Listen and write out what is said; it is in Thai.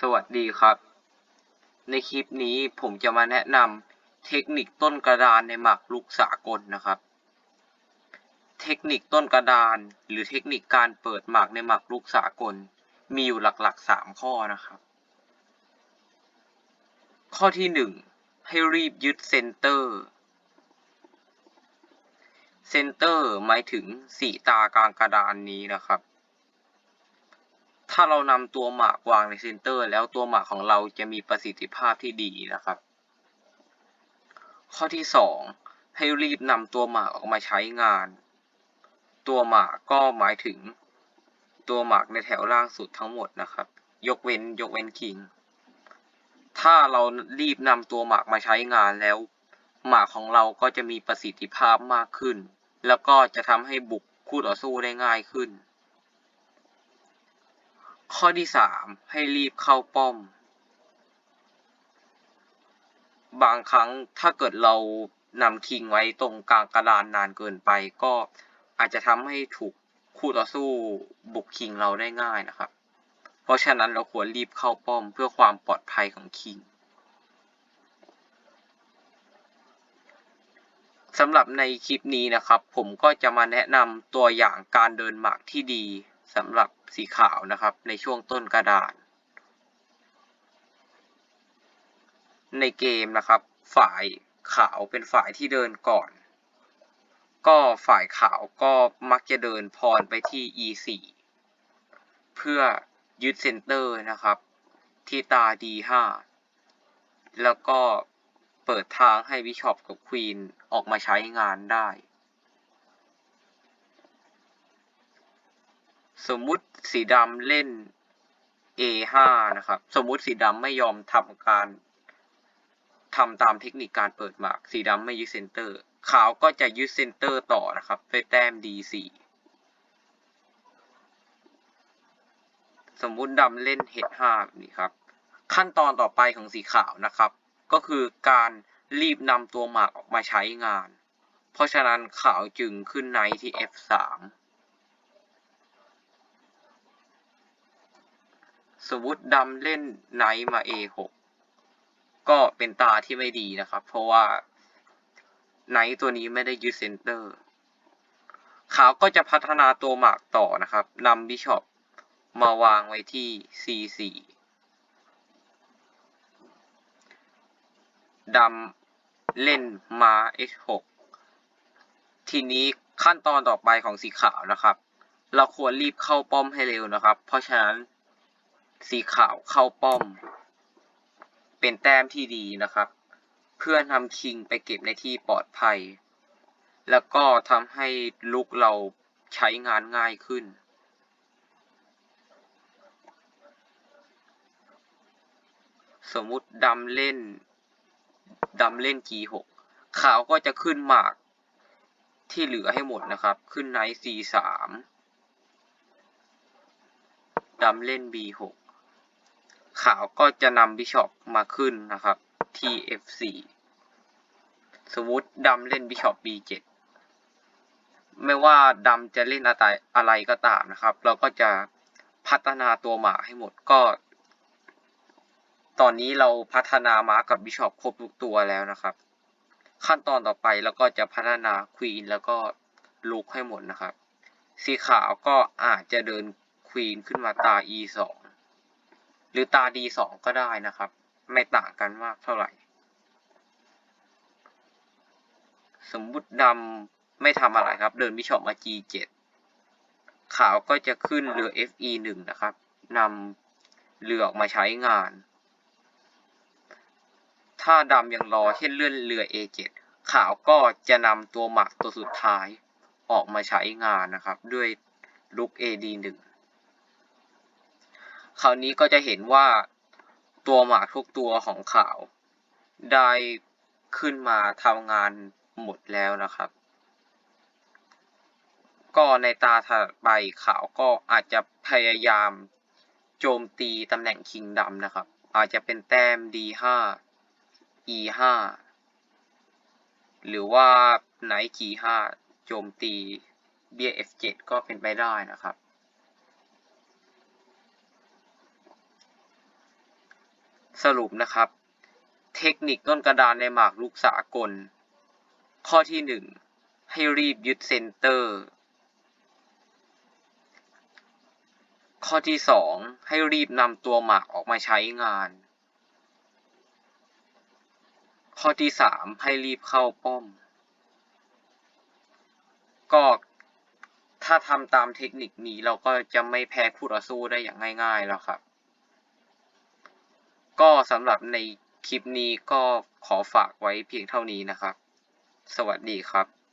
สวัสดีครับ ในคลิปนี้ผมจะมาแนะนำเทคนิคต้นกระดานในหมากรุกสากลนะครับ เทคนิคต้นกระดาน หรือเทคนิคการเปิดหมากในหมากรุกสากล มีอยู่หลักๆสามข้อนะครับ ข้อที่หนึ่งให้รีบยึดเซนเตอร์เซนเตอร์หมายถึงสีตากลางกระดานนี้นะครับ ถ้าเรานำตัวหมากวางในเซนเตอร์ แล้วตัวหมากของเราจะมีประสิทธิภาพที่ดีนะครับ ข้อที่สองให้รีบนำตัวหมากออกมาใช้งาน ตัวหมากก็หมายถึง ตัวหมากในแถวล่างสุดทั้งหมดนะครับ ยกเว้นยกเว้นคิง ถ้าเรารีบนำตัวหมากมาใช้งานแล้ว หมากของเราก็จะมีประสิทธิภาพมากขึ้น แล้วก็จะทำให้บุกคู่ต่อสู้ได้ง่ายขึ้น ข้อที่สามให้รีบเข้าป้อม บางครั้งถ้าเกิดเรานำคิงไว้ตรงกลางกระดานนานเกินไป ก็อาจจะทำให้ถูกคู่ต่อสู้บุกคิงเราได้ง่ายนะครับ เพราะฉะนั้นเราควรรีบเข้าป้อมเพื่อความปลอดภัยของคิงสำหรับในคลิปนี้นะครับ ผมก็จะมาแนะนำตัวอย่างการเดินหมากที่ดีสำหรับ สีขาวนะครับ ในช่วงต้นกระดาน ในเกมนะครับ ฝ่ายขาวเป็นฝ่ายที่เดินก่อน ก็ฝ่ายขาวก็มักจะเดินพรไปที่ e4 เพื่อยึดเซนเตอร์นะครับ ที่ตา d5 แล้วก็เปิดทางให้บิชอปกับควีนออกมาใช้งานได้ สมมุติสีดำเล่น A5 นะครับ สมมุติสีดำไม่ยอมทำการทำตามเทคนิคการเปิดหมาก สีดำไม่ยึดเซนเตอร์ ขาวก็จะยึดเซนเตอร์ต่อนะครับด้วยแต้ม D4 สมมุติดำเล่น H5 แบบนี้ครับ ขั้นตอนต่อไปของสีขาวนะครับ ก็คือการรีบนำตัวหมากออกมาใช้งาน เพราะฉะนั้นขาวจึงขึ้นไนที่ F3 สมมุติดำเล่นไนท์มา A6 ก็เป็นตาที่ไม่ดีนะครับ เพราะว่าไนท์ตัวนี้ไม่ได้ยึดเซนเตอร์ขาวก็จะพัฒนาตัวหมากต่อนะครับนำบิชอปมาวางไว้ที่ C4 ดำเล่นมา H6 ทีนี้ขั้นตอนต่อไปของสีขาวนะครับ เราควรรีบเข้าป้อมให้เร็วนะครับ เพราะฉะนั้น สีขาวเข้าป้อม เป็นแต้มที่ดีนะครับ เพื่อนำคิงไปเก็บในที่ปลอดภัย แล้วก็ทำให้ลุกเราใช้งานง่ายขึ้น สมมุติดำเล่นดำเล่น G6 ขาวก็จะขึ้นหมากที่เหลือให้หมดนะครับ ขึ้นไนท์ C3 ดำเล่น B6 ขาวก็จะนำบิชอปมาขึ้นนะครับ ที่ F4 สมมติดำเล่นบิชอป B7 ไม่ว่าดำจะเล่นอะไรอะไรก็ตามนะครับ เราก็จะพัฒนาตัวหมาให้หมดก็ ตอนนี้เราพัฒนาม้ากับบิชอปครบทุกตัวแล้วนะครับ ขั้นตอนต่อไปเราก็จะพัฒนาควีนแล้วก็ลุกให้หมดนะครับ สีขาวก็อาจจะเดินควีนขึ้นมาตา E2 หรือตา D2 ก็ได้นะครับ ไม่ต่างกันมากเท่าไหร่ สมมุติดำไม่ทำอะไรครับ เดินบิชอปมา G7 ขาวก็จะขึ้นเรือ FE1 นะครับนำเรือออกมาใช้งาน ถ้าดำยังรอเช่นเลื่อนเรือ A7 ขาวก็จะนำตัวหมากตัวสุดท้ายออกมาใช้งานนะครับ ด้วยลุก AD1 คราวนี้ก็จะเห็นว่าตัวหมากทุกตัวของขาว ได้ขึ้นมาทำงานหมดแล้วนะครับ ก็ในตาถัดไปขาวก็อาจจะพยายามโจมตีตำแหน่งคิงดำนะครับ อาจจะเป็นแต้ม D5 E5 หรือว่าไนท์ G5 โจมตีเบีย f7 ก็เป็นไปได้นะครับ สรุปนะครับ เทคนิคต้นกระดานในหมากรุกสากล ข้อที่หนึ่งให้รีบยึดเซนเตอร์ ข้อที่สองให้รีบนำตัวหมากออกมาใช้งาน ข้อที่สามให้รีบเข้าป้อม ก็ถ้าทำตามเทคนิคนี้เราก็จะไม่แพ้คู่ต่อสู้ได้อย่างง่ายๆแล้วครับ ก็สำหรับในคลิปนี้ก็ขอฝากไว้เพียงเท่านี้นะครับ สวัสดีครับ